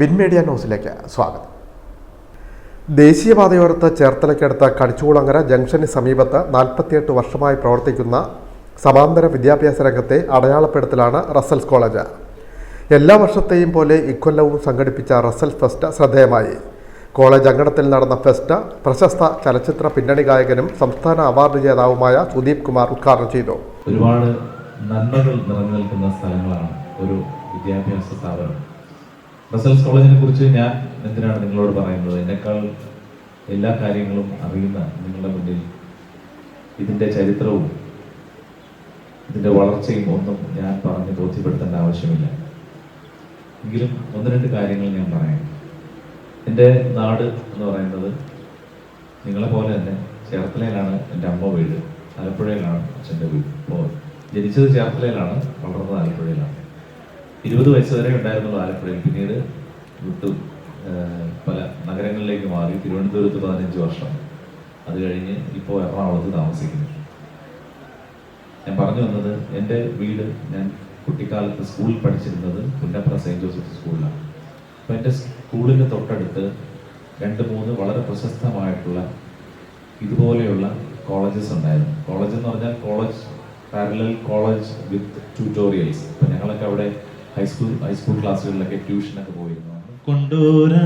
വിൻമീഡിയ ന്യൂസിലേക്ക് സ്വാഗതം. ദേശീയപാതയോരത്ത് ചേർത്തലയ്ക്കടുത്ത കടിച്ചുകുളങ്ങര ജംഗ്ഷന് സമീപത്ത് നാൽപ്പത്തിയെട്ട് വർഷമായി പ്രവർത്തിക്കുന്ന സമാന്തര വിദ്യാഭ്യാസ രംഗത്തെ അടയാളപ്പെടുത്തലാണ് റസൽസ് കോളേജ്. എല്ലാ വർഷത്തെയും പോലെ ഇക്കൊല്ലവും സംഘടിപ്പിച്ച റസൽ ഫെസ്റ്റ് ശ്രദ്ധേയമായി. കോളേജ് അങ്കണത്തിൽ നടന്ന ഫെസ്റ്റ് പ്രശസ്ത ചലച്ചിത്ര പിന്നണി ഗായകനും സംസ്ഥാന അവാർഡ് ജേതാവുമായ സുദീപ് കുമാർ ഉദ്ഘാടനം ചെയ്തു. ഒരുപാട് നന്മകൾ നിറഞ്ഞു നിൽക്കുന്ന സ്ഥലങ്ങളാണ് ഒരു വിദ്യാഭ്യാസ സ്ഥാപനം. റസൽസ് കോളേജിനെ കുറിച്ച് ഞാൻ എന്തിനാണ് നിങ്ങളോട് പറയുന്നത്? എന്നെക്കാൾ എല്ലാ കാര്യങ്ങളും അറിയുന്ന നിങ്ങളുടെ മുന്നിൽ ഇതിന്റെ ചരിത്രവും ഇതിന്റെ വളർച്ചയും ഒന്നും ഞാൻ പറഞ്ഞ് ബോധ്യപ്പെടുത്തേണ്ട ആവശ്യമില്ല. എങ്കിലും ഒന്ന് രണ്ട് കാര്യങ്ങൾ ഞാൻ പറയാം. എന്റെ നാട് എന്ന് പറയുന്നത് നിങ്ങളെ പോലെ തന്നെ ചേർത്തലയിലാണ് എന്റെ അമ്മ വീട്. ആലപ്പുഴയിലാണ് അച്ഛന്റെ വീട്. അപ്പോൾ ജനിച്ചത് ചേർത്തലയിലാണ് വളർന്നത് ആലപ്പുഴയിലാണ്. ഇരുപത് വയസ്സ് വരെ ഉണ്ടായിരുന്നുള്ളൂ ആലപ്പുഴയിൽ. പിന്നീട് വിട്ടു. പല നഗരങ്ങളിലേക്ക് മാറി. തിരുവനന്തപുരത്ത് പതിനഞ്ച് വർഷം. അത് കഴിഞ്ഞ് ഇപ്പോൾ എറണാകുളത്ത് താമസിക്കുന്നു. ഞാൻ പറഞ്ഞു വന്നത് എന്റെ വീട് ഞാൻ കുട്ടിക്കാലത്ത് സ്കൂളിൽ പഠിച്ചിരുന്നത് പുന്നപ്ര സെയിന്റ് ജോസഫ് സ്കൂളിലാണ്. അപ്പോൾ എന്റെ സ്കൂളിന്റെ തൊട്ടടുത്ത് രണ്ട് മൂന്ന് വളരെ പ്രശസ്തമായിട്ടുള്ള ഇതുപോലെയുള്ള കോളേജസ് ഉണ്ടായിരുന്നു. കോളേജ് എന്ന് പറഞ്ഞാൽ college parallel college with tutorials. അപ്പം ഞങ്ങളൊക്കെ അവിടെ ഹൈസ്കൂൾ ഹൈസ്കൂൾ ക്ലാസ്സുകളിലൊക്കെ ട്യൂഷനൊക്കെ പോയിരുന്നു. കൊണ്ടോരാ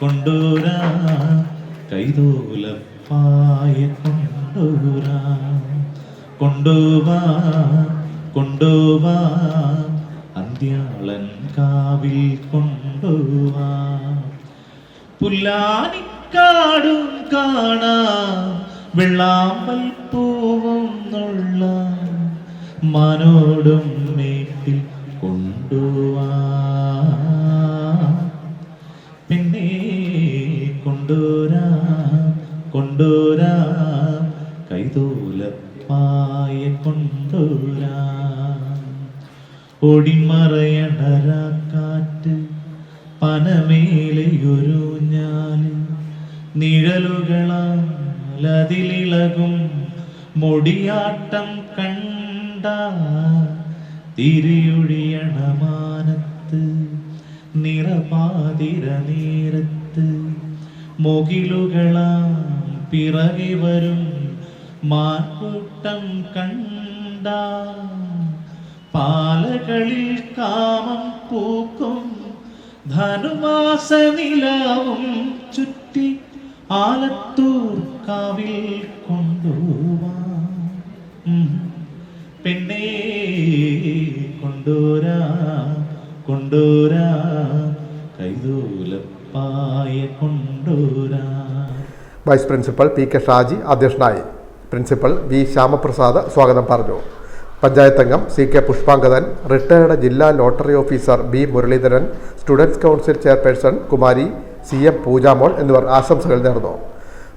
കൊണ്ടോരാ കൈതോലപ്പായ കൊണ്ടോരാ. കൊണ്ടോവാ കൊണ്ടോവാ അന്ത്യാളൻ കാവിൽ പുല്ലാനി പുല്ലാനിക്കാടും കാണാ വെള്ളാമ്പൽ പൂവും മനോടും മേട്ടിൽ കൊണ്ടുവാ പിന്നെ കൊണ്ടുവരാ കൊണ്ടുവരാ. കൈതൂലപ്പായ കൊണ്ടുവരാ. ഓടിമറയണര കാറ്റ് പനമേലെയൊരു ഞാൽ നിഴലുകളാൽ അതിലിളകും. മൊടിയാട്ടം കണ്ട തിരിയൊഴിയണ മാനത്ത് നിറപാതിര നേരത്ത് മുകിലുകളാം പിറകി വരും മാർക്കൂട്ടം കണ്ട പാലകളിൽ കാമം പൂക്കും ധനുമാസ നിലവും ചുറ്റി ആലത്തൂർ കാവിൽ കൊണ്ടുപോവാം. പിന്നേ കൊണ്ടോരാ കൊണ്ടോരാ. കൈതൂലപ്പായ കൊണ്ടോരാ. Vice principal P K Shaji അധ്യക്ഷനായി. പ്രിൻസിപ്പൽ വി ശ്യാമപ്രസാദ് സ്വാഗതം പറഞ്ഞു. പഞ്ചായത്ത് അംഗം സി കെ പുഷ്പാങ്കദൻ റിട്ടയർഡ് ജില്ലാ lottery officer B Muralidharan students council chairperson Kumari C M Poojamol എന്നിവർ ആശംസകൾ നേർന്നു.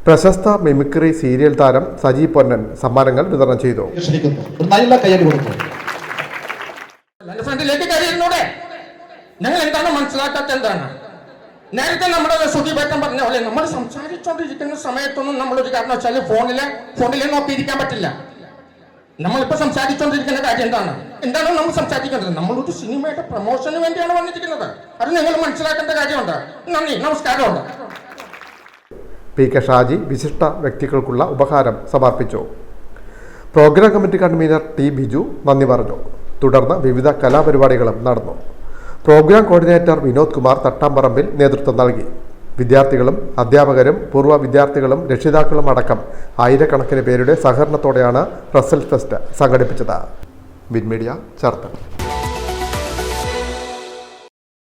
പ്രശസ്ത മിമിക്രി സീരിയൽ താരം സജി പൊന്നൻ സമ്മാനങ്ങൾ വിതരണം ചെയ്തു. ഫ്രണ്ടിലേക്ക് കയറിയിരുന്നൂടെ ഞങ്ങൾ എന്താണ് മനസ്സിലാക്കാത്ത എന്താണ്? നേരത്തെ നമ്മുടെ സുധീപേട്ടൻ പറഞ്ഞ പോലെ നമ്മൾ സംസാരിച്ചുകൊണ്ടിരിക്കുന്ന സമയത്തൊന്നും നമ്മൾ ഒരു കാരണം വെച്ചാൽ ഫോണിലെ ഫോണിലെ നോക്കിയിരിക്കാൻ പറ്റില്ല. നമ്മളിപ്പോ സംസാരിച്ചുകൊണ്ടിരിക്കുന്ന കാര്യം എന്താണ്? എന്താണ് നമ്മൾ സംസാരിക്കുന്നത് നമ്മളൊരു സിനിമയുടെ പ്രൊമോഷന് വേണ്ടിയാണ് വന്നിരിക്കുന്നത്. അത് നിങ്ങൾ മനസ്സിലാക്കേണ്ട കാര്യമുണ്ട്. നന്ദി നമസ്കാരമുണ്ട്. പി കെ ഷാജി വിശിഷ്ട വ്യക്തികൾക്കുള്ള ഉപഹാരം സമർപ്പിച്ചു. Programme committee convener T Biju നന്ദി പറഞ്ഞു. തുടർന്ന് വിവിധ കലാപരിപാടികളും നടന്നു. പ്രോഗ്രാം കോർഡിനേറ്റർ വിനോദ് കുമാർ തട്ടാമ്പറമ്പിൽ നേതൃത്വം നൽകി. വിദ്യാർത്ഥികളും അധ്യാപകരും പൂർവ വിദ്യാർത്ഥികളും രക്ഷിതാക്കളും അടക്കം ആയിരക്കണക്കിന് പേരുടെ സഹകരണത്തോടെയാണ് റസൽ ഫെസ്റ്റ് സംഘടിപ്പിച്ചത്. വിൻമീഡിയ ചേർത്തല.